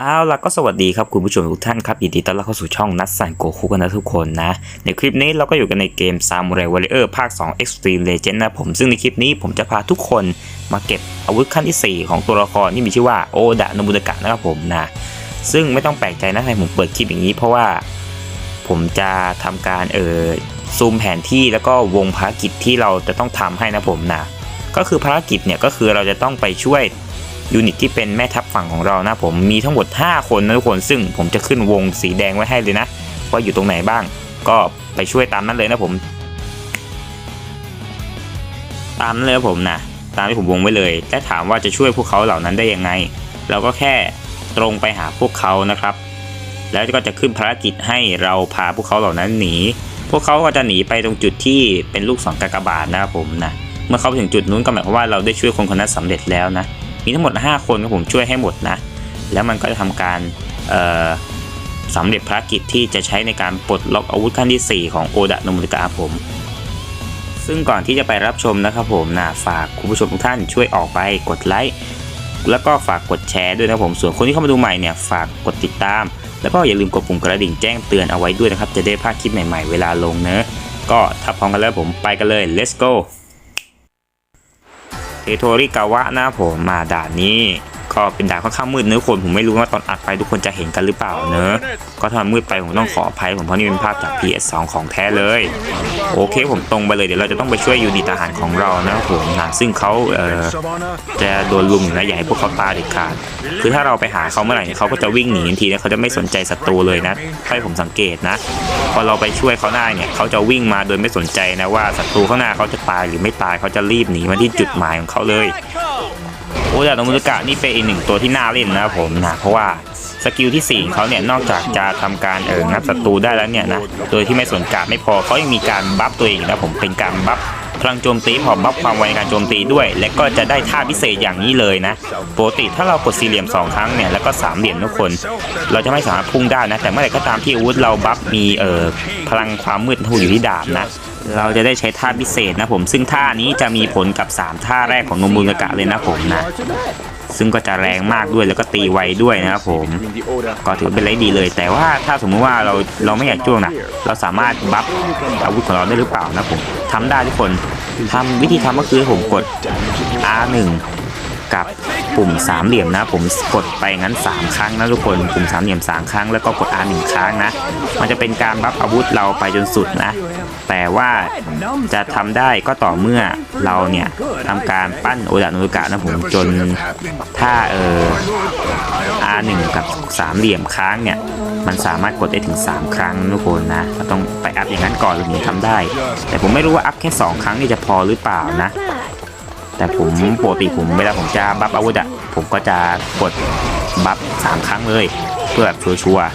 เอาล่ะก็สวัสดีครับคุณผู้ชมทุกท่านครับยินดีต้อนรับเข้าสู่ช่องนัดสันโกคุกันนะทุกคนนะ ในคลิปนี้เราก็อยู่กันในเกม Samurai Warrior ภาค 2 Extreme Legend นะผมซึ่งในคลิปนี้ผมจะพาทุกคนมาเก็บอาวุธขั้นที่ 4 ของตัวละครที่มีชื่อว่าโอดะนบุตะกะนะครับผมนะ ซึ่งไม่ต้องแปลกใจนะทำไมผมเปิดคลิปอย่างนี้เพราะว่าผมจะทำการเออซูมแผนที่แล้วก็วงภารกิจที่เราจะต้องทำให้นะผมนะก็คือภารกิจเนี่ยก็คือเราจะต้องไปช่วย ยูนิตที่เป็นแม่ทัพฝั่งของเรานะผมมีทั้งหมด 5 คนนะทุกคนซึ่งผมจะขึ้นวงสีแดงไว้ให้เลยนะว่าอยู่ตรงไหนบ้าง ก็ไปช่วยตามนั้นเลยนะผม ตามนั้นเลยนะผมนะตามที่ผมวงไว้เลยและถามว่าจะช่วยพวกเขาเหล่านั้นได้ยังไง เราก็แค่ตรงไปหาพวกเขานะครับ แล้วก็จะขึ้นภารกิจให้เราพาพวกเขาเหล่านั้นหนี พวกเขาก็จะหนีไปตรงจุดที่เป็นลูกศรกากบาทนะครับผมนะเมื่อเขาไปถึงจุดนู้นก็หมายความว่าเราได้ช่วยคนคนนั้นสำเร็จแล้วนะ มีทั้งหมด 5 คนครับผมช่วยให้หมดนะ แล้วมันก็จะทำการสำเร็จภารกิจที่จะใช้ในการปลดล็อกอาวุธขั้นที่ 4 ของโอดะโนมุริกะครับผม ซึ่งก่อนที่จะไปรับชมนะครับผมนะฝากคุณผู้ชมทุกท่านช่วยออกไปกดไลค์แล้วก็ฝากกดแชร์ด้วยนะผม ส่วนคนที่เข้ามาดูใหม่เนี่ยฝากกดติดตาม แล้วก็อย่าลืมกดปุ่มกระดิ่งแจ้งเตือนเอาไว้ด้วยนะครับ จะได้พลาดคลิปใหม่ๆ เวลาลงเนอะก็ถ้าพร้อมกันแล้วผมไปกันเลย let's go เทโทริกาวะนะผมมาด่านนี้ ก็เป็นด่านค่อนข้างมืดเนื้อคนผมไม่รู้ว่าตอนอัดไปทุกคนจะเห็นกันหรือเปล่าเนอะก็ถ้ามืดไปผมต้องขออภัยผมเพราะนี่เป็นภาพจาก PS2 ของแท้เลย โอเคผมตรงไปเลยเดี๋ยวเราจะต้องไปช่วยยูนิตทหารของเรานะผมนะซึ่งเขาเอ่อจะโดนลุมนะอย่าให้พวกเขาตายเด็ดขาดคือถ้าเราไปหาเขาเมื่อไหร่เขาก็จะวิ่งหนีทันทีนะเขาจะไม่สนใจศัตรูเลยนะให้ผมสังเกตนะพอเราไปช่วยเขาได้เนี่ยเขาจะวิ่งมาโดยไม่สนใจนะว่าศัตรูข้างหน้าเขาจะตายหรือไม่ตายเขาจะรีบหนีมาที่จุดหมายของเขาเลย โอ้ยแต่โนมุตกะนี่เป็นอีกหนึ่งตัวที่น่าเล่นนะครับผมนะเพราะว่าสกิลที่ 4 ของเขาเนี่ยนอกจากจะทำการเอองับศัตรูได้แล้วเนี่ยนะโดยที่ไม่สนการไม่พอเขายังมีการบัฟตัวเองนะผมเป็นการบัฟ พลังโจมตีพร้อมบัฟความไวในการโจมตีด้วย และก็จะได้ท่าพิเศษอย่างนี้เลยนะปกติถ้าเรากดสี่เหลี่ยมสองครั้งเนี่ยแล้วก็สามเหลี่ยมทุกคน เราจะไม่สามารถพุ่งได้นะ แต่เมื่อไหร่ก็ตามที่อาวุธเราบัฟมีเอ่อพลังความมืดถูกอยู่ที่ดาบนะเราจะได้ใช้ท่าพิเศษนะผม ซึ่งท่านี้จะมีผลกับ 3 ท่าแรกของนมุนกะเลยนะผมนะ ซึ่งก็จะแรงมากด้วยแล้วก็ตีไวด้วยนะครับผมก็ถือเป็นไรดีเลย แต่ว่าถ้าสมมุติว่าเราเราไม่อยากจ้วงนะเราสามารถบัฟอาวุธของเราได้หรือเปล่านะผมทำได้ทุกคนทำวิธีทำก็คือผมกด R1 กับ ปุ่มสามเหลี่ยมนะ ผมกดไปงั้น 3 ครั้งนะทุกคนปุ่มสามเหลี่ยม3ครั้งแล้วก็กด R 1ครั้งนะ มันจะเป็นการบัฟอาวุธเราไปจนสุดนะ แต่ว่าจะทำได้ก็ต่อเมื่อเราเนี่ยทำการปั้นโอดานุกะนะผมจนถ้าเออ R1 กับสามเหลี่ยมค้างเนี่ยมันสามารถกดได้ถึง 3 ครั้งนะทุกคนนะเราต้องไปอัพอย่างนั้นก่อนถึงจะทำได้ แต่ผมไม่รู้ว่าอัพแค่ 2 ครั้งนี่จะพอหรือเปล่านะ แต่ผมปกติผมเวลาผมจะบัฟอาวุธอะผมก็จะกดบัฟสามครั้งเลย เพื่อแบบชัวร์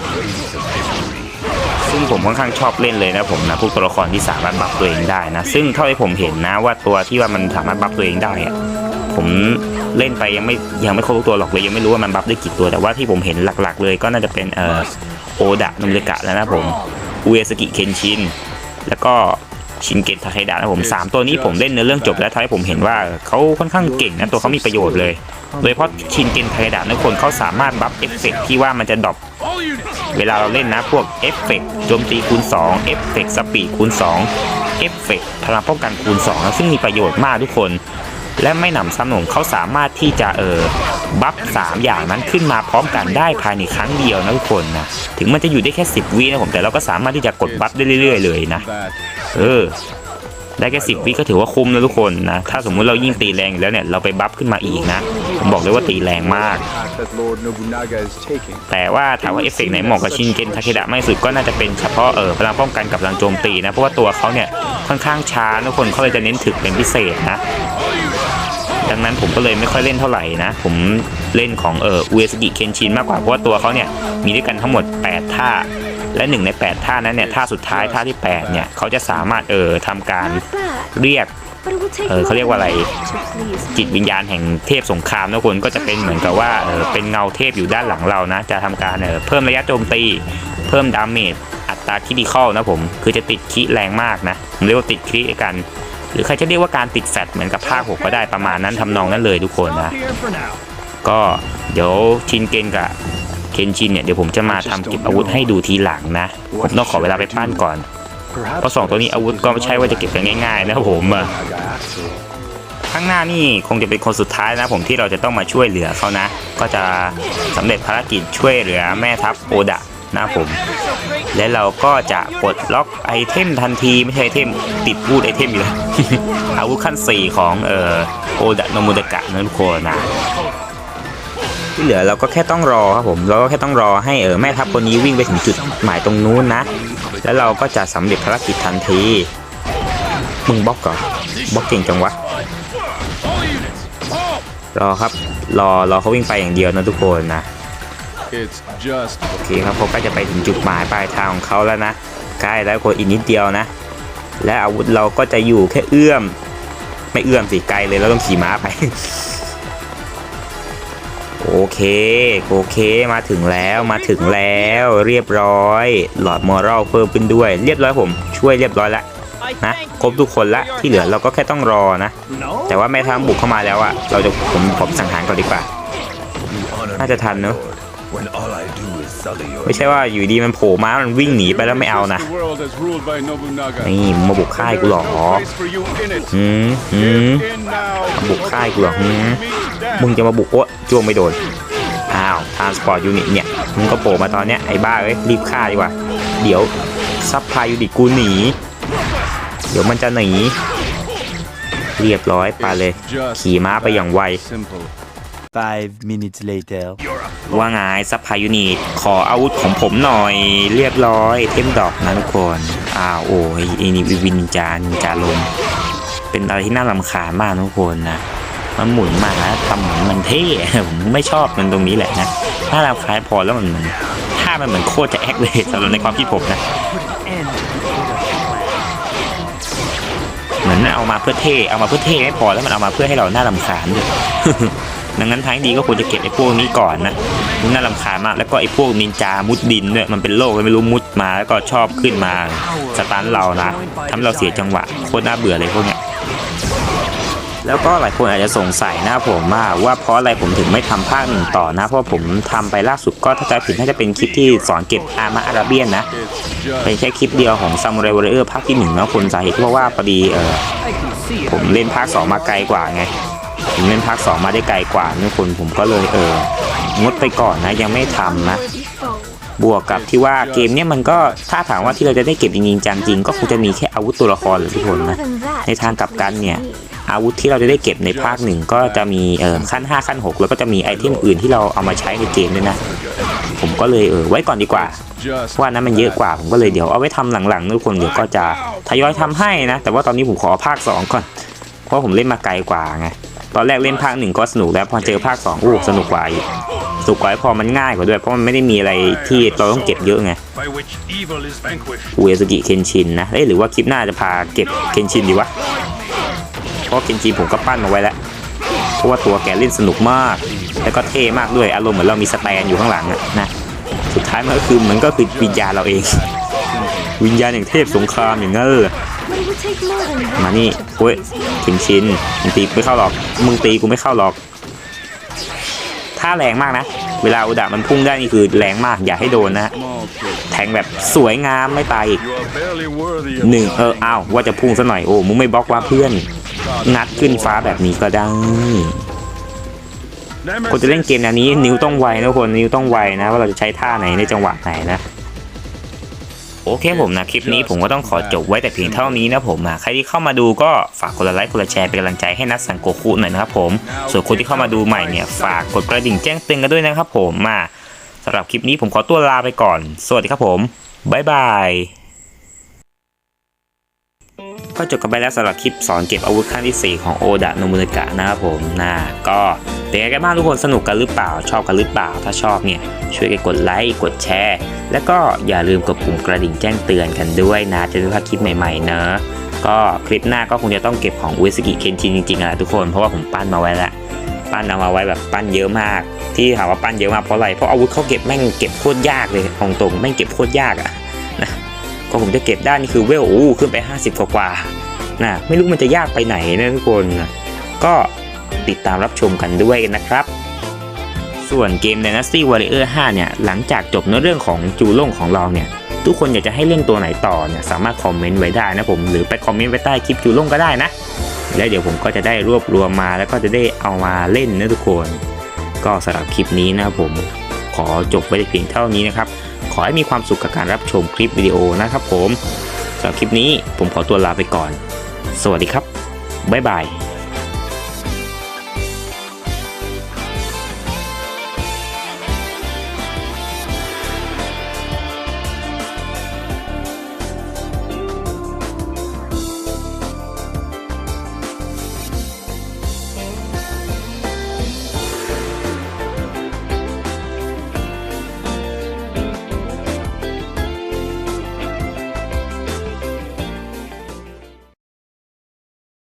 ซึ่งผมค่อนข้างชอบเล่นเลยนะผมนะพวกตัวละครที่สามารถบัฟตัวเองได้นะ ซึ่งเท่าที่ผมเห็นนะว่าตัวที่ว่ามันสามารถบัฟตัวเองได้อะผมเล่นไปยังไม่ยังไม่ครบทุกตัวหรอกเลยยังไม่รู้ว่ามันบัฟได้กี่ตัวแต่ว่าที่ผมเห็นหลักๆ เลยก็น่าจะเป็นเอ่อโอดะนุมเดกะแล้วนะผมอุเอสกิเคนชินแล้วก็ ชินเกตทาเคดะนะผมสามตัวนี้ผมเล่นเนื้อเรื่องจบแล้วทำให้ผมเห็นว่าเขาค่อนข้างเก่งนะตัวเขามีประโยชน์เลย โดยเฉพาะชินเกนทาเคดะนะคนเขาสามารถบัฟเอฟเฟกต์ที่ว่ามันจะดรอปเวลาเราเล่นนะพวกเอฟเฟกต์โจมตีคูณ2เอฟเฟกต์สปีดคูณ2เอฟเฟกต์พลังป้องกันคูณ2นะซึ่งมีประโยชน์มากทุกคน และไม่หนำซ้ำหนงเขาสามารถที่จะเออบัฟสามอย่างนั้นขึ้นมาพร้อมกันได้ภายในครั้งเดียวนะทุกคนนะถึงมันจะอยู่ได้แค่ 10วินะผมแต่เราก็สามารถที่จะกดบัฟได้เรื่อย ๆ เลยนะเออได้แค่สิบวิก็ถือว่าคุ้มนะทุกคนนะ ถ้าสมมุติเรายิ่งตีแรงแล้วเนี่ย เราไปบัฟขึ้นมาอีกนะผมบอกเลยว่าตีแรงมาก แต่ว่าถามว่าเอฟเฟกต์ไหนเหมาะกับชินเกนทาเคดะไม่สุดก็น่าจะเป็นเฉพาะเออพลังป้องกันกับพลังโจมตีนะ เพราะว่าตัวเขาเนี่ยค่อนข้างช้าทุกคนเขาเลยจะเน้นถึกเป็นพิเศษนะ ดังนั้นผมก็เลยไม่ค่อยเล่นเท่าไหร่นะ ผมเล่นของเอออุเอสกิเคนชินมากกว่าเพราะว่าตัวเขาเนี่ยมีด้วยกันทั้งหมด 8 ท่า และหนึ่งใน 8 ท่านั้นเนี่ยท่าสุดท้ายท่าที่ 8 เนี่ยเขาจะสามารถเออทำการเรียกเออเขาเรียกว่าอะไรจิตวิญญาณแห่งเทพสงครามนะคนก็จะเป็นเหมือนกับว่าเออเป็นเงาเทพอยู่ด้านหลังเรานะ จะทำการเออเพิ่มระยะโจมตี เพิ่มดาเมจอัตราคิดิคอลนะผม คือจะติดคิแรงมากนะผมเรียกว่าติดคิกัน หรือใครจะเรียกว่าการติดแฟตเหมือนกับภาคหกก็ได้ประมาณนั้นทำนองนั้นเลยทุกคนนะ ก็เดี๋ยวชินเกนกับเคคนชินเนี่ยเดี๋ยวผมจะมาทำเก็บอาวุธให้ดูทีหลังนะ ผมต้องขอเวลาไปปั้นก่อน เพราะสองตัวนี้อาวุธก็ไม่ใช่ว่าจะเก็บกันง่ายๆนะครับผมอะข้างหน้านี่คงจะเป็นคนสุดท้ายนะผมที่เราจะต้องมาช่วยเหลือเขานะ ก็จะสำเร็จภารกิจช่วยเหลือแม่ทัพโอดะ นะครับผม และเราก็จะปลดล็อกไอเทมทันทีไม่ใช่ไอเทมติดพูดไอเทมอยู่แล้วอาวุธขั้น 4 ของเอ่อโอดะโนมุดะกะนะทุกคนนะที่เหลือเราก็แค่ต้องรอครับผม เราก็แค่ต้องรอให้เออแม่ทัพคนนี้วิ่งไปถึงจุดหมายตรงนู้นนะ แล้วเราก็จะสำเร็จภารกิจทันที มึงบล็อกก่อนบล็อกเก่งจังวะ รอครับ รอรอเขาวิ่งไปอย่างเดียวนะทุกคนนะ โอเคครับเขาใกล้จะไปถึงจุดหมายปลายทางของเขาแล้วนะใกล้แล้วคนอีกนิดเดียวนะ และอาวุธเราก็จะอยู่แค่เอื้อม ไม่เอื้อมสิไกลเลยเราต้องขี่ม้าไป โอเคโอเคมาถึงแล้วมาถึงแล้วเรียบร้อย หลอดมอรัลเพิ่มขึ้นด้วย เรียบร้อยผม ช่วยเรียบร้อยแล้วนะครบทุกคนละที่เหลือเราก็แค่ต้องรอนะ แต่ว่าแม่ทัพบุกเข้ามาแล้วอะเราจะผมผมสังหารก่อนดีกว่า น่าจะทันเนอะ When all I do is sully your ไม่ใช่ว่าอยู่ดีมันโผล่มามันวิ่งหนีไปแล้วไม่เอานะ the world as ruled by Nobunaga. นี่มึงมาบุกค่ายกูเหรอ There's no place for you in it. หืมหืม Give in now. บุกค่ายกูเหรอหืม Meet death. มึงจะมาบุกโอ๊ะจ้วงไม่โดนอ้าวทานสปอร์ตยูนิตเนี่ยมึงก็โผล่มาตอนเนี้ยไอ้บ้าเอ้ยรีบฆ่าดีกว่า เดี๋ยวซับพลายยูนิตกูหนี เดี๋ยวมันจะหนีเรียบร้อยไปเลย Just ขี่ม้าไปอย่างไว simple. Five minutes later. ว่าไงซับพลายยูนิตขออาวุธของผมหน่อยเรียบร้อยเทมดอกนะทุกคนอ้าวโอ้ยอ้นี่วินนินจานินจาลมเป็นอะไรที่น่ารำคาญมากทุกคนนะมันหมุนมาแล้วทำเหมือนมันเท่ผมไม่ชอบมันตรงนี้แหละนะถ้ารำคาญพอแล้วมันเหมือนถ้ามันเหมือนโคตรจะแอคเลยสำหรับในความคิดผมนะเหมือนเอามาเพื่อเท่เอามาเพื่อเท่ไม่พอแล้วมันเอามาเพื่อให้เราหน่ารำคาญด้วยดังนั้นทางดีก็ควรจะเก็บไอ้พวกนี้ก่อนนะ นน่ารำคาญมาก แล้วก็ไอ้พวกนินจามุดดินด้วยมันเป็นโรคเลยไม่รู้มุดมา แล้วก็ชอบขึ้นมาสตันเรานะทำให้เราเสียจังหวะโคตรน่าเบื่อเลยพวกเนี้ยแล้วก็หลายคนอาจจะสงสัยนะผมว่าว่าเพราะอะไรผมถึงไม่ทำภาคหนึ่งต่อนะ เพราะผมทำไปล่าสุดก็ถ้าจะผิดน่าจะเป็นคลิปที่สอนเก็บอาร์มาอาราเบียนนะเป็นแค่คลิปเดียวของซามูไรวอร์เออร์ภาคที่หนึ่งนะคนสาเหตุเพราะว่าพอดีเออผมเล่นภาคสองมาไกลกว่าไง ผมเล่นภาคสองมาได้ไกลกว่านี่คนผมก็เลยเอองดไปก่อนนะยังไม่ทำนะ บวกกับที่ว่าเกมเนี้ยมันก็ถ้าถามว่าที่เราจะได้เก็บจริงจังจริงก็คงจะมีแค่อาวุธตัวละครหรือทุกคนนะในทางกลับกันเนี่ยอาวุธที่เราจะได้เก็บในภาคหนึ่งก็จะมีเออขั้น 5 ขั้น 6 แล้วก็จะมีไอเทมอื่นที่เราเอามาใช้ในเกมด้วยนะ ผมก็เลยเออไว้ก่อนดีกว่าเพราะว่านั้นมันเยอะกว่าผมก็เลยเดี๋ยวเอาไว้ทำหลังๆทุกคนเดี๋ยวก็จะทยอยทำให้นะ แต่ว่าตอนนี้ผมขอภาค 2 ก่อน เพราะผมเล่นมาไกลกว่าไง ตอนแรกเล่นภาคหนึ่งก็สนุกแล้วพอเจอภาค2อู้สนุกกว่าอีกสนุกกว่าพอมันง่ายกว่าด้วยเพราะมันไม่ได้มีอะไรที่เราต้องเก็บเยอะไงอุเอสกิเคนชินนะเอ้ยหรือว่าคลิปหน้าจะพาเก็บเคนชินดีวะเพราะเคนชินผมก็ปั้นมาไว้แล้วเพราะว่าตัวแกเล่นสนุกมาก แล้วก็เท่มากด้วยอารมณ์เหมือนเรามีสแตนอยู่ข้างหลังอะนะสุดท้ายมันก็คือมันก็คือวิญญาณเราเอง วิญญาณอย่างเทพสงครามอย่างนั้นเลย มานี่เว้ยเคนชินมึงตีไม่เข้าหรอก มึงตีกูไม่เข้าหรอก ถ้าแรงมากนะ เวลาอุดะมันพุ่งได้นี่คือแรงมาก อย่าให้โดนนะ แทงแบบสวยงามไม่ตายอีกหนึ่งเอออ้าวว่าจะพุ่งซะหน่อย โอ้ มึงไม่บล็อกว่าเพื่อนงัดขึ้นฟ้าแบบนี้ก็ได้ คนจะเล่นเกมแนวนี้ นิ้วต้องไวนะทุกคน นิ้วต้องไวนะ ว่าเราจะใช้ท่าไหนในจังหวะไหนนะ โอเคผมนะ คลิปนี้ผมก็ต้องขอจบไว้แต่เพียงเท่านี้นะผมอะใครที่เข้ามาดูก็ฝากกดไลค์กดแชร์เป็นกำลังใจให้นัทสังโกคุหน่อยนะครับผม ส่วนคนที่เข้ามาดูใหม่เนี่ยฝากกดกระดิ่งแจ้งเตือนกันด้วยนะครับผมมาสำหรับคลิปนี้ผมขอตัวลาไปก่อน สวัสดีครับผมบ๊ายบายก็จบกันไปแล้วสำหรับคลิปสอนเก็บอาวุธขั้นที่ 4 ของโอดะโนมุนกะนะครับผมนะก็เป็นไงกันบ้างทุกคนสนุกกันหรือเปล่าชอบกันหรือเปล่า ถ้าชอบเนี่ยช่วยกันกดไลค์กดแชร์ แล้วก็อย่าลืมกดปุ่มกระดิ่งแจ้งเตือนกันด้วยนะ จะได้ไม่พลาดคลิปใหม่ๆเนอะก็คลิปหน้าก็คงจะต้องเก็บของอุสกิเคนชินจริงๆอะทุกคนเพราะว่าผมปั้นมาไว้ล้วปั้นเอามาไว้แบบปั้นเยอะมาก ที่ถามว่าปั้นเยอะมากเพราะอะไรเพราะอาวุธเขาเก็บแม่งเก็บโคตรยากเลยตรงๆแม่งเก็บโคตรยากอะนะก็ผมจะเก็บได้นี่คือเวลอู้ขึ้นไป 50 กว่าๆนะไม่รู้มันจะยากไปไหนนะทุกคนก็ติดตามรับชมกันด้วยนะครับ ส่วนเกม Dynasty Warrior 5 เนี่ย หลังจากจบเนื้อเรื่องของจูล่งของเราเนี่ย ทุกคนอยากจะให้เล่นตัวไหนต่อเนี่ย สามารถคอมเมนต์ไว้ได้นะผม หรือไปคอมเมนต์ไว้ใต้คลิปจูล่งก็ได้นะ แล้วเดี๋ยวผมก็จะได้รวบรวมมาแล้วก็จะได้เอามาเล่นนะทุกคน ก็สำหรับคลิปนี้นะครับผม ขอจบไว้เพียงเท่านี้นะครับ ขอให้มีความสุขกับการรับชมคลิปวิดีโอนะครับผมสำหรับคลิปนี้ผมขอตัวลาไปก่อน สวัสดีครับบ๊ายบาย